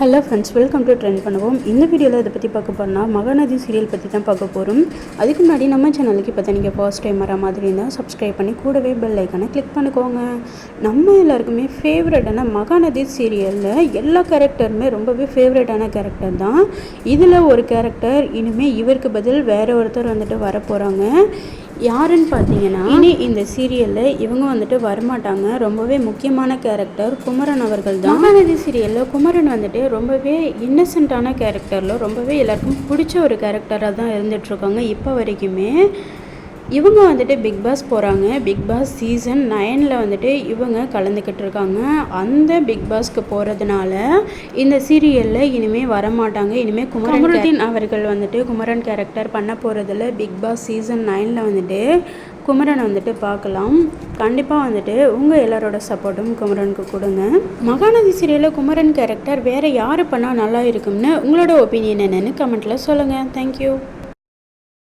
Hello friends welcome to trend பண்ணுவோம் இந்த வீடியோவில் இதை பற்றி பார்க்க போனால் மகாநதி சீரியல் பற்றி தான் பார்க்க போகிறோம் அதுக்கு முன்னாடி நம்ம சேனலுக்கு இப்போ நீங்கள் ஃபர்ஸ்ட் டைம் வர மாதிரி இருந்தால் சப்ஸ்கிரைப் பண்ணி கூடவே பெல் ஐக்கானை கிளிக் பண்ணிக்கோங்க. நம்ம எல்லாருக்குமே ஃபேவரட்டான மகாநதி சீரியலில் எல்லா கேரக்டருமே ரொம்பவே ஃபேவரட்டான கேரக்டர் தான். இதில் ஒரு கேரக்டர் இனிமேல் இவருக்கு பதில் வேறு ஒருத்தர் வந்துட்டு வர போகிறாங்க யாருன்னு பார்த்தீங்கன்னா இனி இந்த சீரியலில் இவங்க வந்துட்டு வரமாட்டாங்க. ரொம்பவே முக்கியமான கேரக்டர் குமரன் அவர்கள் தான். மகாநதி சீரியலில் குமரன் வந்துட்டு ரொம்பவே இன்னசென்ட்டான கேரக்டரில் ரொம்பவே எல்லாருக்கும் பிடிச்ச ஒரு கேரக்டராக தான் இருந்துகிட்ருக்காங்க இப்போ வரைக்குமே இவங்க வந்துட்டு பிக் பாஸ் போகிறாங்க பிக் பாஸ் சீசன் நைனில் வந்துட்டு இவங்க கலந்துக்கிட்டு இருக்காங்க. அந்த பிக் பாஸ்க்கு போகிறதுனால இந்த சீரியலில் இனிமேல் வரமாட்டாங்க. இனிமேல் குமரன் அவர்கள் வந்துட்டு குமரன் கேரக்டர் பண்ண போகிறதுல பிக் பாஸ் சீசன் நைனில் வந்துட்டு குமரன் வந்துட்டு பார்க்கலாம். கண்டிப்பாக வந்துட்டு உங்கள் எல்லாரோட சப்போர்ட்டும் குமரனுக்கு கொடுங்க. மகாநதி சீரியலில் குமரன் கேரக்டர் வேறு யார் பண்ணால் நல்லா இருக்கும்னு உங்களோட ஒப்பீனியன் என்னென்னு கமெண்ட்டில் சொல்லுங்கள் தேங்க்யூ